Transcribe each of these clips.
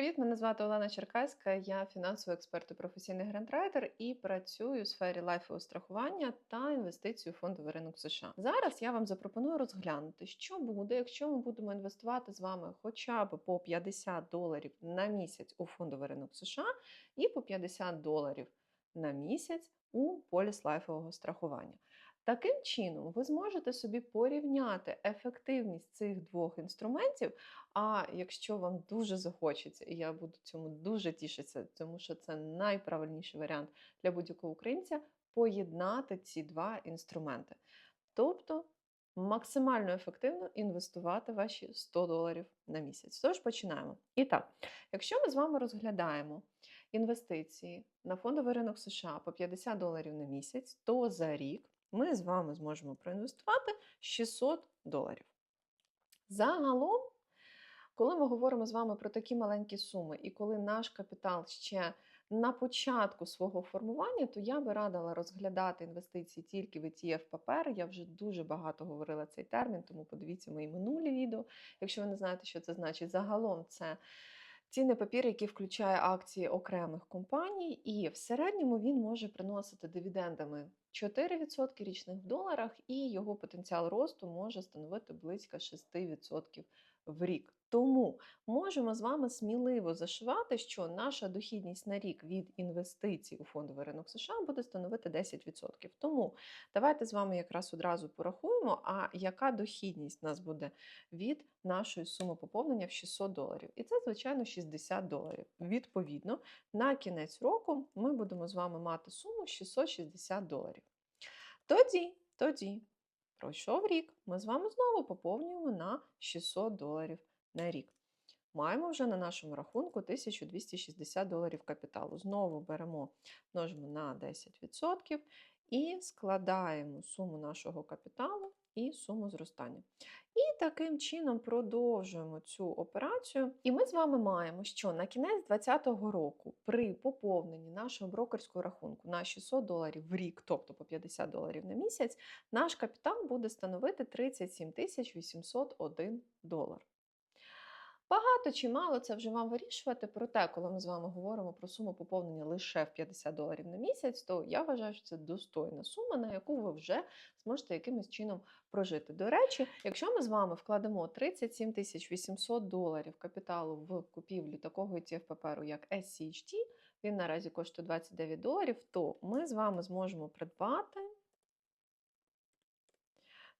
Привіт, мене звати Олена Черкаська, я фінансовий експерт і професійний грантрайдер і працюю у сфері лайфового страхування та інвестицій у фондовий ринок США. Зараз я вам запропоную розглянути, що буде, якщо ми будемо інвестувати з вами хоча б по 50 доларів на місяць у фондовий ринок США і по 50 доларів на місяць у поліс лайфового страхування. Таким чином, ви зможете собі порівняти ефективність цих двох інструментів. А якщо вам дуже захочеться, і я буду цьому дуже тішитися, тому що це найправильніший варіант для будь-якого українця, поєднати ці два інструменти. Тобто максимально ефективно інвестувати ваші 100 доларів на місяць. Тож починаємо. І так, якщо ми з вами розглядаємо інвестиції на фондовий ринок США по 50 доларів на місяць, то за рік ми з вами зможемо проінвестувати 600 доларів. Загалом, коли ми говоримо з вами про такі маленькі суми, і коли наш капітал ще на початку свого формування, то я би радила розглядати інвестиції тільки в ETF папер. Я вже дуже багато говорила цей термін, тому подивіться мої минулі відео. Якщо ви не знаєте, що це значить, загалом це цінний папір, який включає акції окремих компаній, і в середньому він може приносити дивідендами 4% річних в доларах, і його потенціал росту може становити близько 6% в рік. Тому можемо з вами сміливо зашивати, що наша дохідність на рік від інвестицій у фондовий ринок США буде становити 10%. Тому давайте з вами якраз одразу порахуємо, а яка дохідність у нас буде від нашої суми поповнення в 600 доларів. І це, звичайно, 60 доларів. Відповідно, на кінець року ми будемо з вами мати суму 660 доларів. Тоді, тоді, пройшов рік, ми з вами знову поповнюємо на 600 доларів на рік. Маємо вже на нашому рахунку 1260 доларів капіталу. Знову беремо, множимо на 10% і складаємо суму нашого капіталу і суму зростання. І таким чином продовжуємо цю операцію. І ми з вами маємо, що на кінець 2020 року при поповненні нашого брокерського рахунку на 600 доларів в рік, тобто по 50 доларів на місяць, наш капітал буде становити 37 801 долар. Багато чи мало це вже вам вирішувати. Проте, коли ми з вами говоримо про суму поповнення лише в 50 доларів на місяць, то я вважаю, що це достойна сума, на яку ви вже зможете якимось чином прожити. До речі, якщо ми з вами вкладемо 37 800 доларів капіталу в купівлю такого ETF паперу, як SCHT, він наразі коштує 29 доларів, то ми з вами зможемо придбати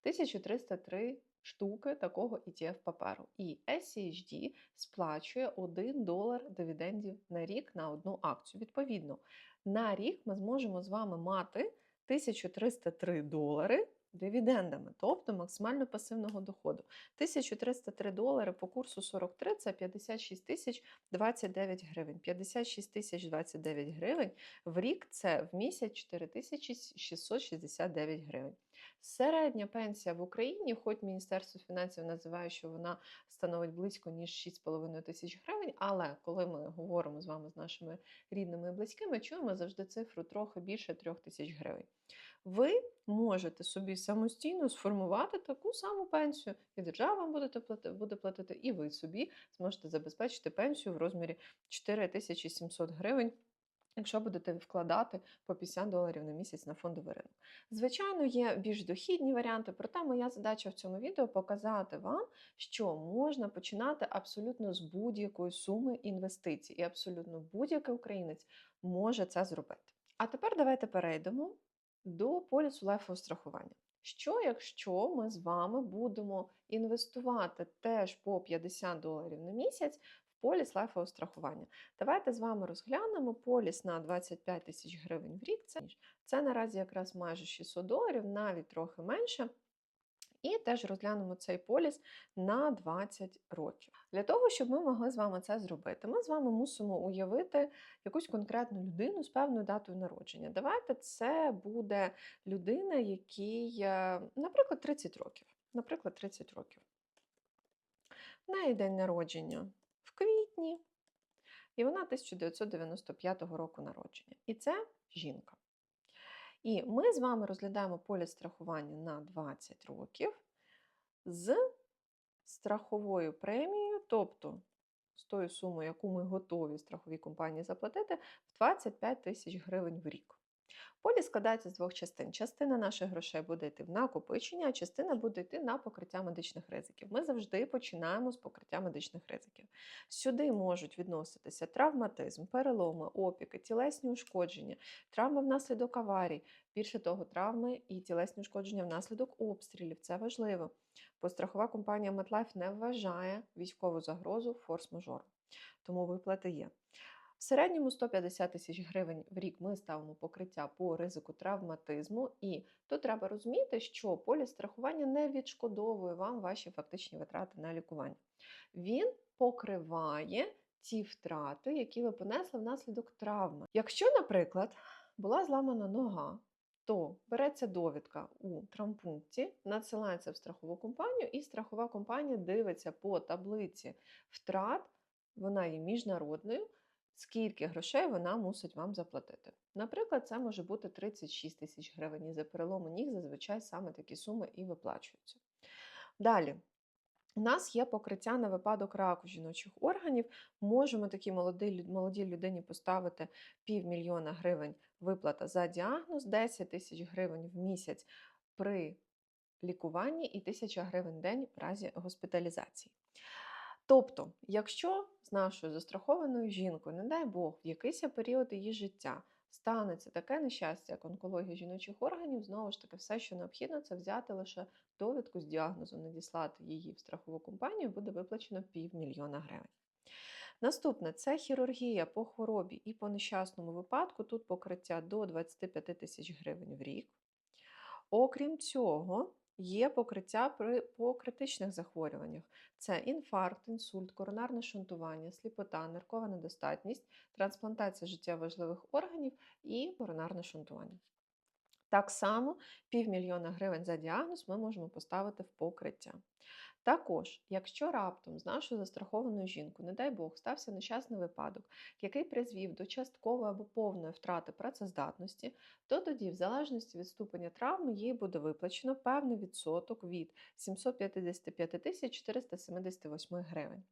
1303 штуки такого ETF паперу. І SCHD сплачує 1 долар дивідендів на рік на одну акцію. Відповідно, на рік ми зможемо з вами мати 1303 долари дивідендами, тобто максимально пасивного доходу. 1303 долари по курсу 43 це 56 тисяч 29 гривень. 56 тисяч 29 гривень в рік це в місяць 4669 гривень. Середня пенсія в Україні, хоч Міністерство фінансів називає, що вона становить близько ніж 6,5 тисяч гривень, але коли ми говоримо з вами з нашими рідними і близькими, чуємо завжди цифру трохи більше 3 тисяч гривень. Ви можете собі самостійно сформувати таку саму пенсію, і держава вам буде платити, буде платити, і ви собі зможете забезпечити пенсію в розмірі 4700 гривень. Якщо будете вкладати по 50 доларів на місяць на фондовий ринок. Звичайно, є більш дохідні варіанти, проте моя задача в цьому відео показати вам, що можна починати абсолютно з будь-якої суми інвестицій, і абсолютно будь-який українець може це зробити. А тепер давайте перейдемо до полісу лайфового страхування. Що, якщо ми з вами будемо інвестувати теж по 50 доларів на місяць в поліс лайфового страхування? Давайте з вами розглянемо поліс на 25 тисяч гривень в рік. Це, це наразі якраз майже 600 доларів, навіть трохи менше. І теж розглянемо цей поліс на 20 років. Для того, щоб ми могли з вами це зробити, ми з вами мусимо уявити якусь конкретну людину з певною датою народження. Давайте це буде людина, якій, е, наприклад, 30 років. Наприклад, 30 років. В неї день народження в квітні, і вона 1995 року народження. І це жінка. І ми з вами розглядаємо поліс страхування на 20 років з страховою премією, тобто з тою сумою, яку ми готові страховій компанії заплатити, в 25 тисяч гривень в рік. Поліс складається з двох частин. Частина наших грошей буде йти в накопичення, а частина буде йти на покриття медичних ризиків. Ми завжди починаємо з покриття медичних ризиків. Сюди можуть відноситися травматизм, переломи, опіки, тілесні ушкодження, травми внаслідок аварій, більше того, травми і тілесні ушкодження внаслідок обстрілів. Це важливо. Бо страхова компанія MetLife не вважає військову загрозу форс-мажором. Тому виплати є. В середньому 150 тисяч гривень в рік ми ставимо покриття по ризику травматизму, і тут треба розуміти, що поліс страхування не відшкодовує вам ваші фактичні витрати на лікування. Він покриває ті втрати, які ви понесли внаслідок травми. Якщо, наприклад, була зламана нога, то береться довідка у травмпункті, надсилається в страхову компанію, і страхова компанія дивиться по таблиці втрат, вона є міжнародною скільки грошей вона мусить вам заплатити. Наприклад, це може бути 36 тисяч гривень. І за перелому ніг зазвичай саме такі суми і виплачуються. Далі. У нас є покриття на випадок раку жіночих органів. Можемо такій молодій, молодій людині поставити півмільйона гривень виплата за діагноз, 10 тисяч гривень в місяць при лікуванні і 1000 гривень в день в разі госпіталізації. Тобто, якщо з нашою застрахованою жінкою, не дай Бог, в якийсь період її життя станеться таке нещастя, як онкологія жіночих органів, знову ж таки, все, що необхідно, це взяти лише довідку з діагнозом, надіслати її в страхову компанію, буде виплачено півмільйона гривень. Наступне це хірургія по хворобі і по нещасному випадку. Тут покриття до 25 тисяч гривень в рік. Окрім цього, Є покриття при, по критичних захворюваннях: це інфаркт, інсульт, коронарне шунтування, сліпота, наркова недостатність, трансплантація життєво важливих органів і коронарне шунтування. Так само півмільйона гривень за діагноз ми можемо поставити в покриття. Також, якщо раптом з нашою застрахованою жінкою, не дай Бог, стався нещасний випадок, який призвів до часткової або повної втрати працездатності, то тоді, в залежності від ступеня травми, їй буде виплачено певний відсоток від 755 тисяч 478 гривень.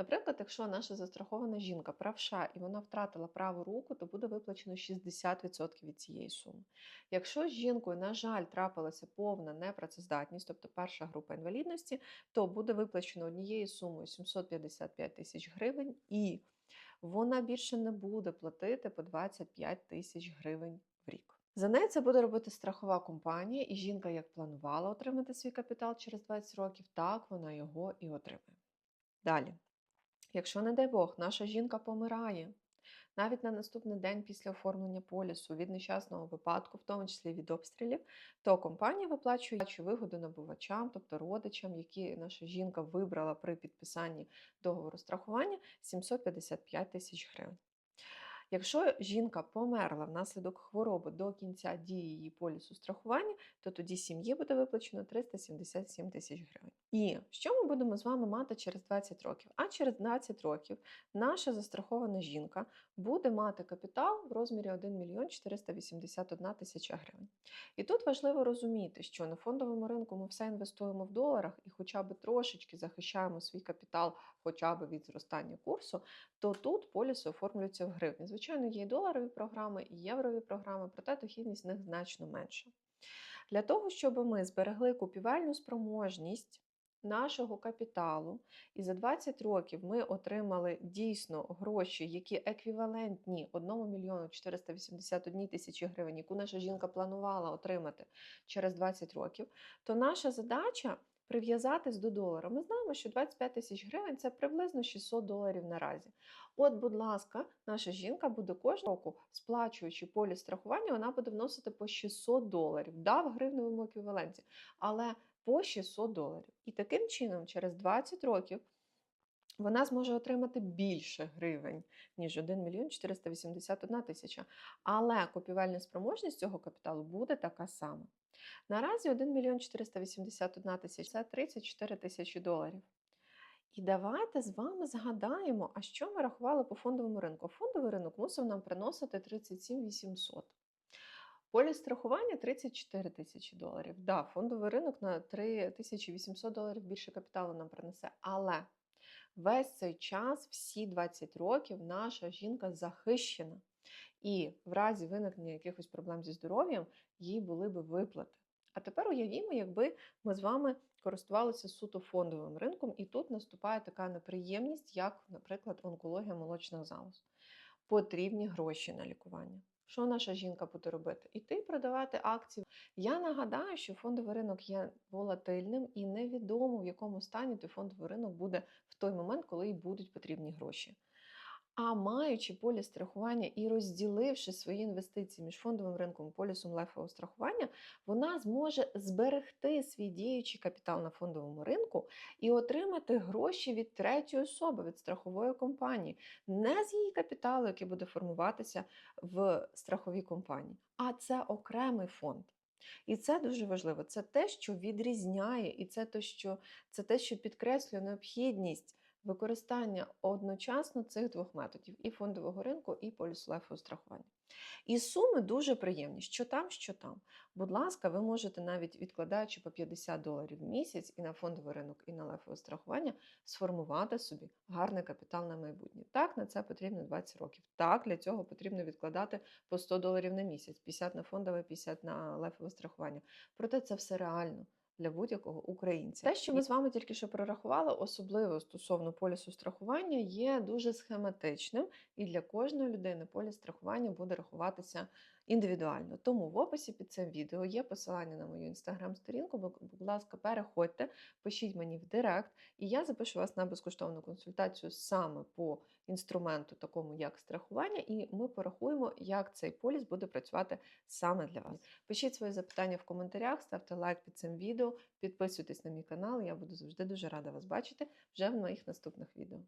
Наприклад, якщо наша застрахована жінка правша і вона втратила праву руку, то буде виплачено 60% від цієї суми. Якщо з жінкою, на жаль, трапилася повна непрацездатність, тобто перша група інвалідності, то буде виплачено однією сумою 755 тисяч гривень, і вона більше не буде платити по 25 тисяч гривень в рік. За неї це буде робити страхова компанія, і жінка, як планувала отримати свій капітал через 20 років, так вона його і отримає. Далі, якщо, не дай Бог, наша жінка помирає, навіть на наступний день після оформлення полісу від нещасного випадку, в тому числі від обстрілів, то компанія виплачує вигоду набувачам, тобто родичам, які наша жінка вибрала при підписанні договору страхування 755 тисяч гривень. Якщо жінка померла внаслідок хвороби до кінця дії її полісу страхування, то тоді сім'ї буде виплачено 377 тисяч гривень. І що ми будемо з вами мати через 20 років? А через 20 років наша застрахована жінка буде мати капітал в розмірі 1 мільйон 481 тисяча гривень. І тут важливо розуміти, що на фондовому ринку ми все інвестуємо в доларах і хоча б трошечки захищаємо свій капітал, хоча б від зростання курсу, то тут поліси оформлюються в гривні. Звичайно, є і доларові програми, і єврові програми, проте дохідність в них значно менша. Для того, щоб ми зберегли купівельну спроможність нашого капіталу, і за 20 років ми отримали дійсно гроші, які еквівалентні 1 мільйону 481 тисячі гривень, яку наша жінка планувала отримати через 20 років, то наша задача прив'язатись до долара. Ми знаємо, що 25 тисяч гривень це приблизно 600 доларів наразі. От, будь ласка, наша жінка буде кожного року, сплачуючи поліс страхування, вона буде вносити по 600 доларів, да, в гривневому еквіваленті, але по 600 доларів. І таким чином, через 20 років. Вона зможе отримати більше гривень, ніж 1 мільйон 481 тисяча. Але купівельна спроможність цього капіталу буде така сама. Наразі 1 мільйон 481 тисяча це 34 тисячі доларів. І давайте з вами згадаємо, а що ми рахували по фондовому ринку. Фондовий ринок мусив нам приносити 37 800. Поліс страхування 34 тисячі доларів. Да, фондовий ринок на 3800 доларів більше капіталу нам принесе. Але весь цей час, всі 20 років, наша жінка захищена. І в разі виникнення якихось проблем зі здоров'ям їй були би виплати. А тепер уявімо, якби ми з вами користувалися суто фондовим ринком, і тут наступає така неприємність, як, наприклад, онкологія молочних залоз. Потрібні гроші на лікування. Що наша жінка буде робити? Іти продавати акції. Я нагадаю, що фондовий ринок є волатильним і невідомо, в якому стані той фондовий ринок буде в той момент, коли їй будуть потрібні гроші. А маючи поліс страхування і розділивши свої інвестиції між фондовим ринком і полісом лайфового страхування, вона зможе зберегти свій діючий капітал на фондовому ринку і отримати гроші від третьої особи, від страхової компанії, не з її капіталу, який буде формуватися в страховій компанії, а це окремий фонд. І це дуже важливо. Це те, що відрізняє, і це те, що, це те, що підкреслює необхідність використання одночасно цих двох методів і фондового ринку, і полісу лайфового страхування. І суми дуже приємні, що там, що там. Будь ласка, ви можете навіть відкладаючи по 50 доларів в місяць і на фондовий ринок, і на лайфове страхування, сформувати собі гарний капітал на майбутнє. Так, на це потрібно 20 років. Так, для цього потрібно відкладати по 100 доларів на місяць, 50 на фондове, 50 на лайфове страхування. Проте це все реально для будь-якого українця. Те, що ми з вами тільки що прорахували, особливо стосовно полісу страхування, є дуже схематичним, і для кожної людини поліс страхування буде рахуватися індивідуально. Тому в описі під цим відео є посилання на мою інстаграм-сторінку. Будь ласка, переходьте, пишіть мені в директ, і я запишу вас на безкоштовну консультацію саме по інструменту, такому як страхування, і ми порахуємо, як цей поліс буде працювати саме для вас. Пишіть свої запитання в коментарях, ставте лайк під цим відео, підписуйтесь на мій канал. Я буду завжди дуже рада вас бачити вже в моїх наступних відео.